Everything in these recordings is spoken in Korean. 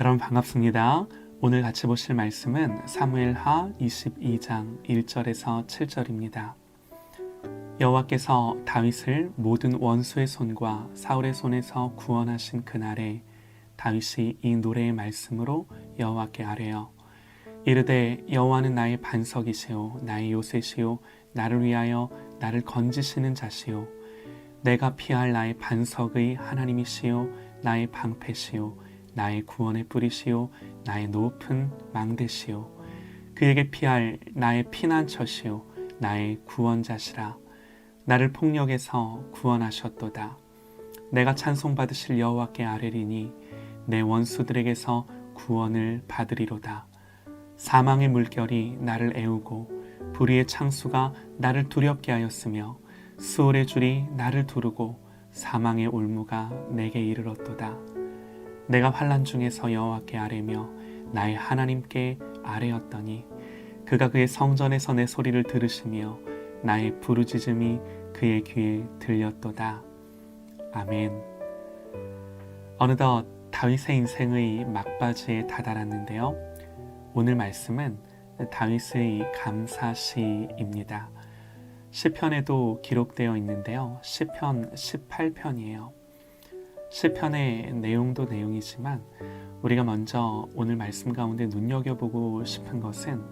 여러분 반갑습니다. 오늘 같이 보실 말씀은 사무엘하 22장 1절에서 7절입니다. 여호와께서 다윗을 모든 원수의 손과 사울의 손에서 구원하신 그날에 다윗이 이 노래의 말씀으로 여호와께 아뢰어 이르되 여호와는 나의 반석이시요 나의 요새시요 나를 위하여 나를 건지시는 자시요 내가 피할 나의 반석의 하나님이시요 나의 방패시요 나의 구원의 뿌리시요 나의 높은 망대시요 그에게 피할 나의 피난처시요 나의 구원자시라. 나를 폭력에서 구원하셨도다. 내가 찬송받으실 여호와께 아뢰리니 내 원수들에게서 구원을 받으리로다. 사망의 물결이 나를 애우고 불의의 창수가 나를 두렵게 하였으며 수월의 줄이 나를 두르고 사망의 올무가 내게 이르렀도다 내가 환란 중에 서 여호와께 아뢰며 나의 하나님께 아뢰었더니 그가 그의 성전에서 내 소리를 들으시며 나의 부르짖음이 그의 귀에 들렸도다. 아멘. 어느덧 다윗의 인생의 막바지에 다다랐는데요. 오늘 말씀은 다윗의 감사시입니다. 시편에도 기록되어 있는데요. 시편 18편이에요. 시편의 내용도 내용이지만 우리가 먼저 오늘 말씀 가운데 눈여겨보고 싶은 것은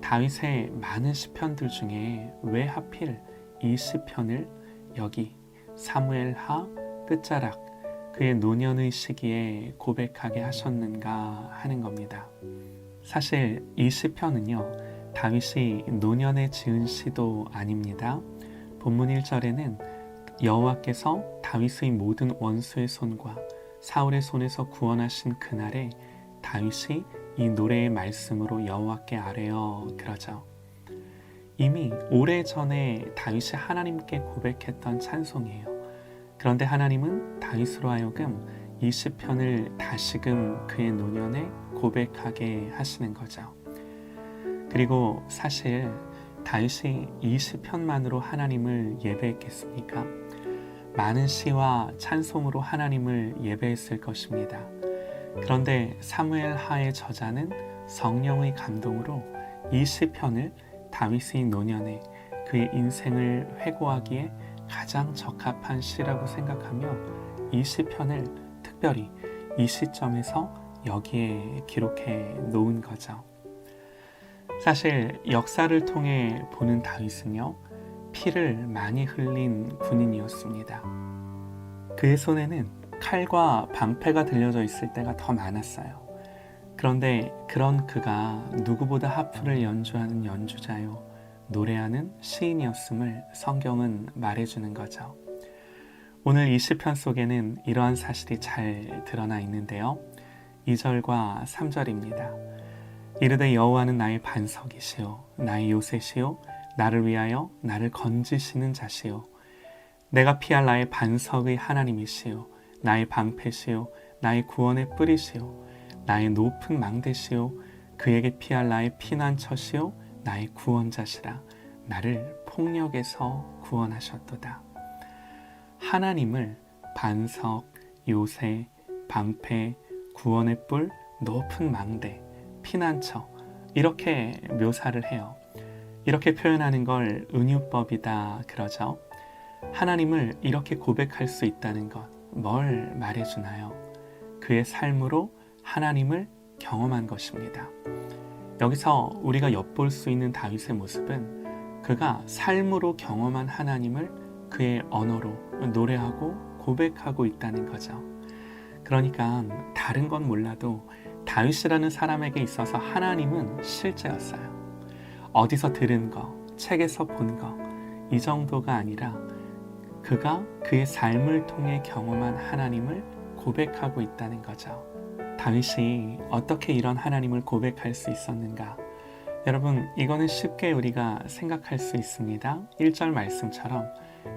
다윗의 많은 시편들 중에 왜 하필 이 시편을 여기 사무엘하 끝자락 그의 노년의 시기에 고백하게 하셨는가 하는 겁니다. 사실 이 시편은요 다윗이 노년에 지은 시도 아닙니다. 본문 1절에는 여호와께서 다윗의 모든 원수의 손과 사울의 손에서 구원하신 그날에 다윗이 이 노래의 말씀으로 여호와께 아뢰어 그러죠. 이미 오래전에 다윗이 하나님께 고백했던 찬송이에요. 그런데 하나님은 다윗으로 하여금 이 시편을 다시금 그의 노년에 고백하게 하시는 거죠. 그리고 사실 다윗이 이 시편만으로 하나님을 예배했겠습니까? 많은 시와 찬송으로 하나님을 예배했을 것입니다. 그런데 사무엘 하의 저자는 성령의 감동으로 이 시편을 다윗의 노년에 그의 인생을 회고하기에 가장 적합한 시라고 생각하며 이 시편을 특별히 이 시점에서 여기에 기록해 놓은 거죠. 사실 역사를 통해 보는 다윗은요, 피를 많이 흘린 군인이었습니다. 그의 손에는 칼과 방패가 들려져 있을 때가 더 많았어요. 그런데 그런 그가 누구보다 하프를 연주하는 연주자요, 노래하는 시인이었음을 성경은 말해주는 거죠. 오늘 이 시편 속에는 이러한 사실이 잘 드러나 있는데요. 2절과 3절입니다. 이르되 여호와는 나의 반석이시요 나의 요새시요 나를 위하여 나를 건지시는 자시요. 내가 피할 나의 반석의 하나님이시요. 나의 방패시요. 나의 구원의 뿌리시요. 나의 높은 망대시요. 그에게 피할 나의 피난처시요. 나의 구원자시라. 나를 폭력에서 구원하셨도다. 하나님을 반석, 요새, 방패, 구원의 뿔, 높은 망대, 피난처 이렇게 묘사를 해요. 이렇게 표현하는 걸 은유법이다 그러죠. 하나님을 이렇게 고백할 수 있다는 것, 뭘 말해주나요? 그의 삶으로 하나님을 경험한 것입니다. 여기서 우리가 엿볼 수 있는 다윗의 모습은 그가 삶으로 경험한 하나님을 그의 언어로 노래하고 고백하고 있다는 거죠. 그러니까 다른 건 몰라도 다윗이라는 사람에게 있어서 하나님은 실제였어요. 어디서 들은 거, 책에서 본 거, 이 정도가 아니라 그가 그의 삶을 통해 경험한 하나님을 고백하고 있다는 거죠. 다윗이 어떻게 이런 하나님을 고백할 수 있었는가? 여러분, 이거는 쉽게 우리가 생각할 수 있습니다. 1절 말씀처럼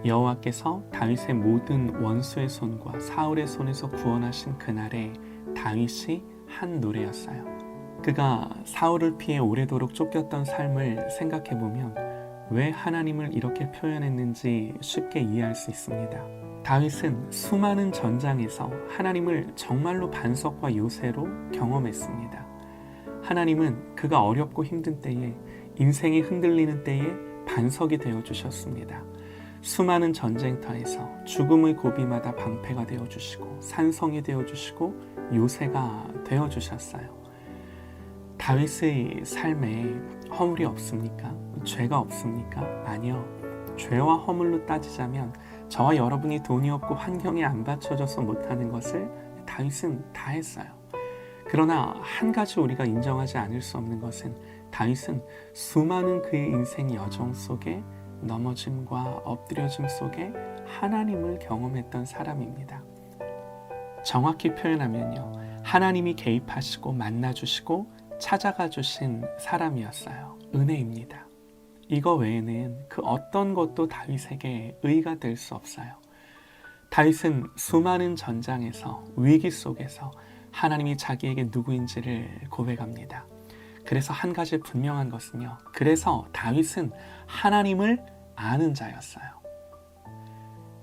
여호와께서 다윗의 모든 원수의 손과 사울의 손에서 구원하신 그날에 다윗이 한 노래였어요. 그가 사울을 피해 오래도록 쫓겼던 삶을 생각해 보면 왜 하나님을 이렇게 표현했는지 쉽게 이해할 수 있습니다. 다윗은 수많은 전장에서 하나님을 정말로 반석과 요새로 경험했습니다. 하나님은 그가 어렵고 힘든 때에 인생이 흔들리는 때에 반석이 되어 주셨습니다. 수많은 전쟁터에서 죽음의 고비마다 방패가 되어 주시고 산성이 되어 주시고 요새가 되어 주셨어요. 다윗의 삶에 허물이 없습니까? 죄가 없습니까? 아니요. 죄와 허물로 따지자면 저와 여러분이 돈이 없고 환경이 안 받쳐져서 못하는 것을 다윗은 다 했어요. 그러나 한 가지 우리가 인정하지 않을 수 없는 것은 다윗은 수많은 그의 인생 여정 속에 넘어짐과 엎드려짐 속에 하나님을 경험했던 사람입니다. 정확히 표현하면요. 하나님이 개입하시고 만나주시고 찾아가 주신 사람이었어요. 은혜입니다. 이거 외에는 그 어떤 것도 다윗에게 의가 될 수 없어요. 다윗은 수많은 전장에서 위기 속에서 하나님이 자기에게 누구인지를 고백합니다. 그래서 한 가지 분명한 것은요. 그래서 다윗은 하나님을 아는 자였어요.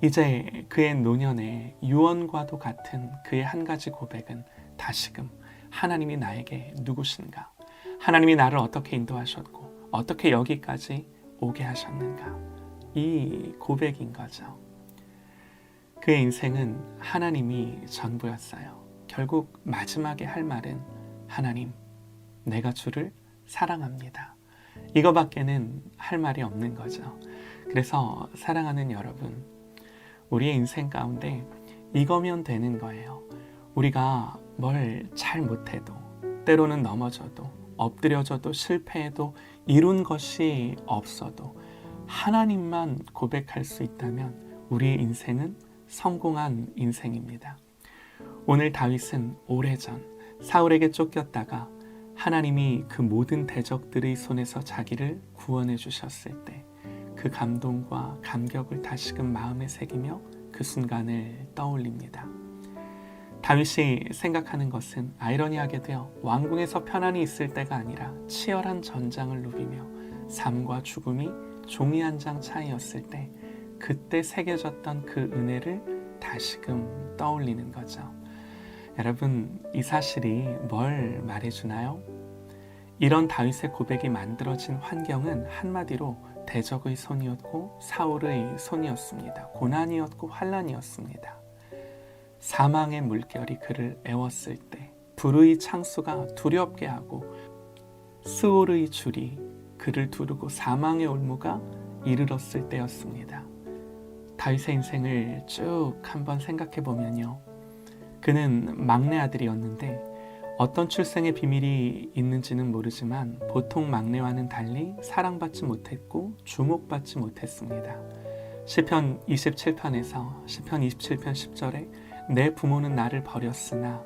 이제 그의 노년의 유언과도 같은 그의 한 가지 고백은 다시금 하나님이 나에게 누구신가? 하나님이 나를 어떻게 인도하셨고 어떻게 여기까지 오게 하셨는가? 이 고백인 거죠. 그의 인생은 하나님이 전부였어요. 결국 마지막에 할 말은 하나님, 내가 주를 사랑합니다. 이거밖에는 할 말이 없는 거죠. 그래서 사랑하는 여러분, 우리의 인생 가운데 이거면 되는 거예요. 우리가 뭘 잘 못해도, 때로는 넘어져도, 엎드려져도, 실패해도, 이룬 것이 없어도, 하나님만 고백할 수 있다면 우리의 인생은 성공한 인생입니다. 오늘 다윗은 오래전 사울에게 쫓겼다가 하나님이 그 모든 대적들의 손에서 자기를 구원해 주셨을 때 그 감동과 감격을 다시금 마음에 새기며 그 순간을 떠올립니다. 다윗이 생각하는 것은 아이러니하게도요 왕궁에서 편안히 있을 때가 아니라 치열한 전장을 누비며 삶과 죽음이 종이 한 장 차이였을 때 그때 새겨졌던 그 은혜를 다시금 떠올리는 거죠. 여러분 이 사실이 뭘 말해주나요? 이런 다윗의 고백이 만들어진 환경은 한마디로 대적의 손이었고 사울의 손이었습니다. 고난이었고 환란이었습니다. 사망의 물결이 그를 애웠을 때 불의 창수가 두렵게 하고 스올의 줄이 그를 두르고 사망의 올무가 이르렀을 때였습니다. 다윗의 인생을 쭉 한번 생각해 보면요. 그는 막내 아들이었는데 어떤 출생의 비밀이 있는지는 모르지만 보통 막내와는 달리 사랑받지 못했고 주목받지 못했습니다. 시편 27편에서 시편 27편 10절에 내 부모는 나를 버렸으나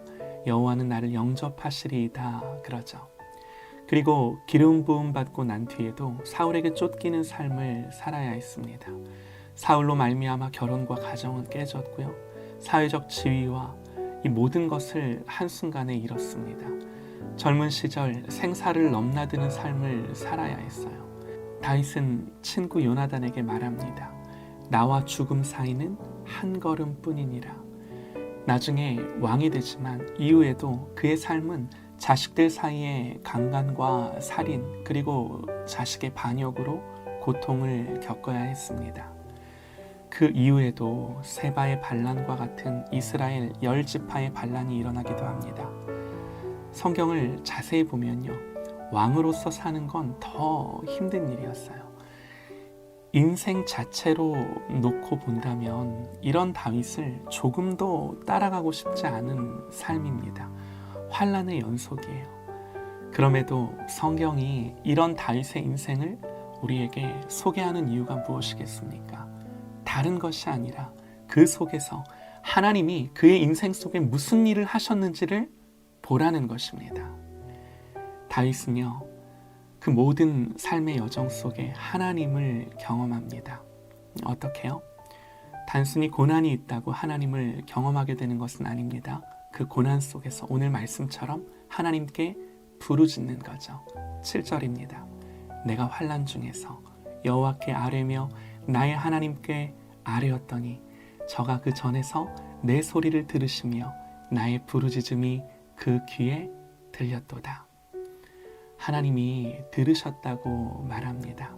여호와는 나를 영접하시리이다 그러죠. 그리고 기름 부음 받고 난 뒤에도 사울에게 쫓기는 삶을 살아야 했습니다. 사울로 말미암아 결혼과 가정은 깨졌고요. 사회적 지위와 이 모든 것을 한순간에 잃었습니다. 젊은 시절 생사를 넘나드는 삶을 살아야 했어요. 다윗은 친구 요나단에게 말합니다. 나와 죽음 사이는 한 걸음뿐이니라. 나중에 왕이 되지만 이후에도 그의 삶은 자식들 사이의 강간과 살인 그리고 자식의 반역으로 고통을 겪어야 했습니다. 그 이후에도 세바의 반란과 같은 이스라엘 열 지파의 반란이 일어나기도 합니다. 성경을 자세히 보면요. 왕으로서 사는 건 더 힘든 일이었어요. 인생 자체로 놓고 본다면 이런 다윗을 조금도 따라가고 싶지 않은 삶입니다. 환란의 연속이에요. 그럼에도 성경이 이런 다윗의 인생을 우리에게 소개하는 이유가 무엇이겠습니까? 다른 것이 아니라 그 속에서 하나님이 그의 인생 속에 무슨 일을 하셨는지를 보라는 것입니다. 다윗은요, 그 모든 삶의 여정 속에 하나님을 경험합니다. 어떻게요? 단순히 고난이 있다고 하나님을 경험하게 되는 것은 아닙니다. 그 고난 속에서 오늘 말씀처럼 하나님께 부르짖는 거죠. 7절입니다. 내가 환란 중에서 여호와께 아뢰며 나의 하나님께 아뢰었더니 저가 그 전에서 내 소리를 들으시며 나의 부르짖음이 그 귀에 들렸도다. 하나님이 들으셨다고 말합니다.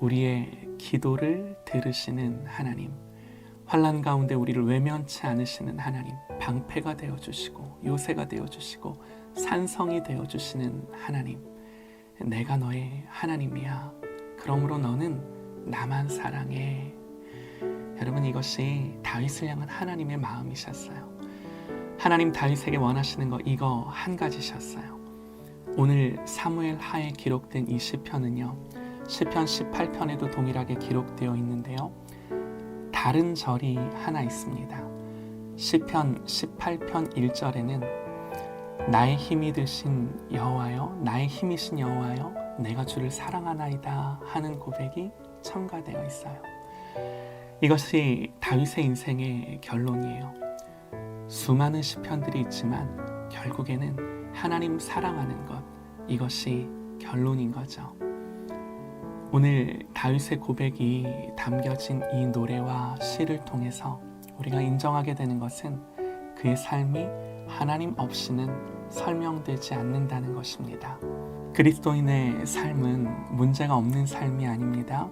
우리의 기도를 들으시는 하나님, 환란 가운데 우리를 외면치 않으시는 하나님, 방패가 되어 주시고 요새가 되어 주시고 산성이 되어 주시는 하나님. 내가 너의 하나님이야. 그러므로 너는 나만 사랑해. 여러분 이것이 다윗을 향한 하나님의 마음이셨어요. 하나님 다윗에게 원하시는 거 이거 한 가지셨어요. 오늘 사무엘 하에 기록된 이 시편은요. 시편 18편에도 동일하게 기록되어 있는데요. 다른 절이 하나 있습니다. 시편 18편 1절에는 나의 힘이 되신 여호와여 나의 힘이신 여호와여 내가 주를 사랑하나이다 하는 고백이 첨가되어 있어요. 이것이 다윗의 인생의 결론이에요. 수많은 시편들이 있지만 결국에는 하나님 사랑하는 것 이것이 결론인 거죠. 오늘 다윗의 고백이 담겨진 이 노래와 시를 통해서 우리가 인정하게 되는 것은 그의 삶이 하나님 없이는 설명되지 않는다는 것입니다. 그리스도인의 삶은 문제가 없는 삶이 아닙니다.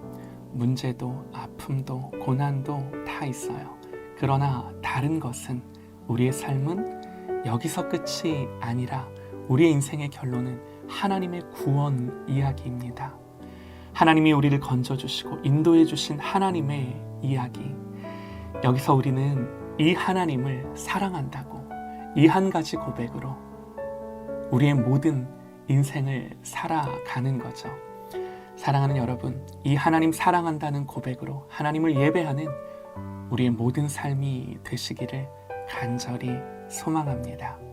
문제도 아픔도 고난도 다 있어요. 그러나 다른 것은 우리의 삶은 여기서 끝이 아니라 우리의 인생의 결론은 하나님의 구원 이야기입니다. 하나님이 우리를 건져주시고 인도해주신 하나님의 이야기. 여기서 우리는 이 하나님을 사랑한다고 이 한 가지 고백으로 우리의 모든 인생을 살아가는 거죠. 사랑하는 여러분, 이 하나님 사랑한다는 고백으로 하나님을 예배하는 우리의 모든 삶이 되시기를 간절히 소망합니다.